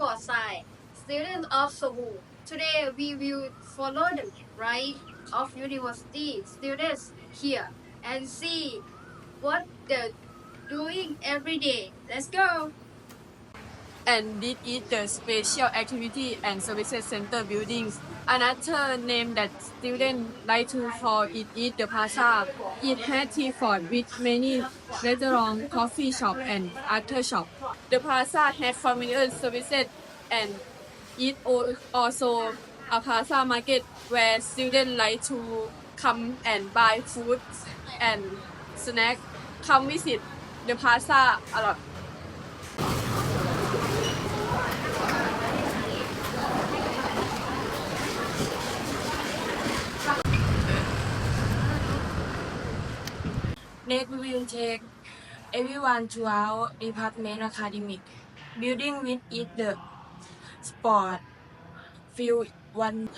are side students of school. Today we will follow the right of university students here and see what they're doing every day. Let's go. and this is the Special Activity and Services Center buildings. Another name that students like to call it is the Plaza. It has tea fort with many restaurants, coffee shop, and other shop. The Plaza has familiar services and it al- also a plaza market where students like to come and buy food and snack. Come visit the plaza a lot. Next, we will take everyone to our department academic. Building with it the sport field one.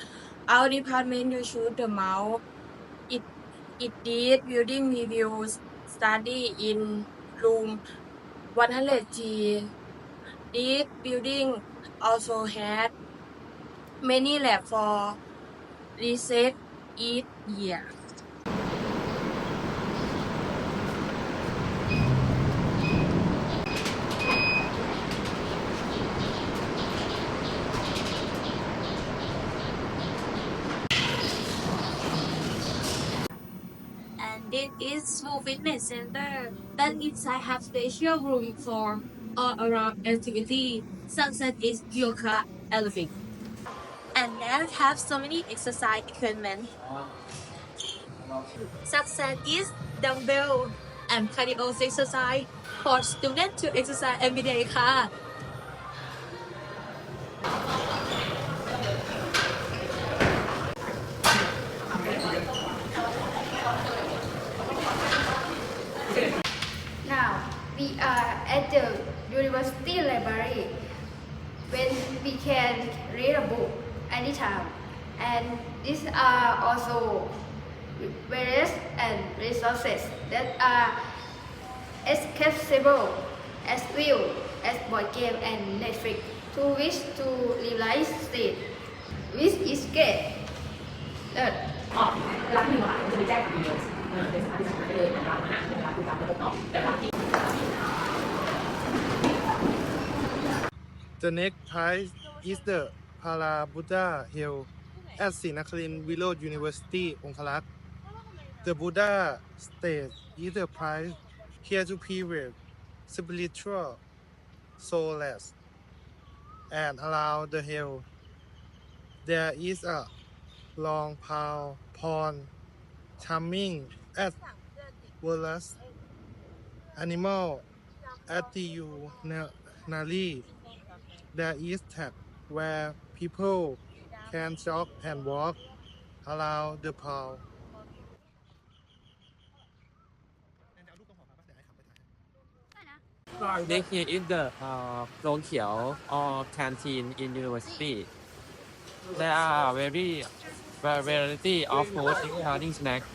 Our department you choose the mouse. It it did building reviews study in room 100G. This building also had many lab for research each year. And this Fitness Center. That inside have special room for all around activity, such as yoga, aerobic. And then have so many exercise equipment, as is dumbbell and cardio exercise for students to exercise every day Now we are at the university library when we can read a book anytime. And these are also various and resources that are accessible as well as board game and Netflix to wish to realize state. Which is great. เลิศ The next prize is the Para Buddha Hill at Sinakarin Village University, Ongkarak. The Buddha state is the prize here to period spiritual soulless and around the hill there is a long pile pond charming at Wallace animal at the urinary there is tag where people can jog and walk around the pool. This here is the uh, Dongqiao or uh, canteen in university. There are very variety of food including snacks,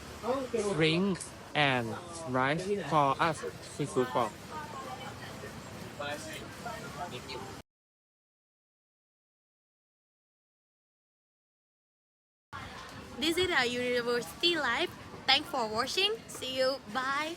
drinks, and rice for us to food for. This is our university life. Thanks for watching. See you. Bye.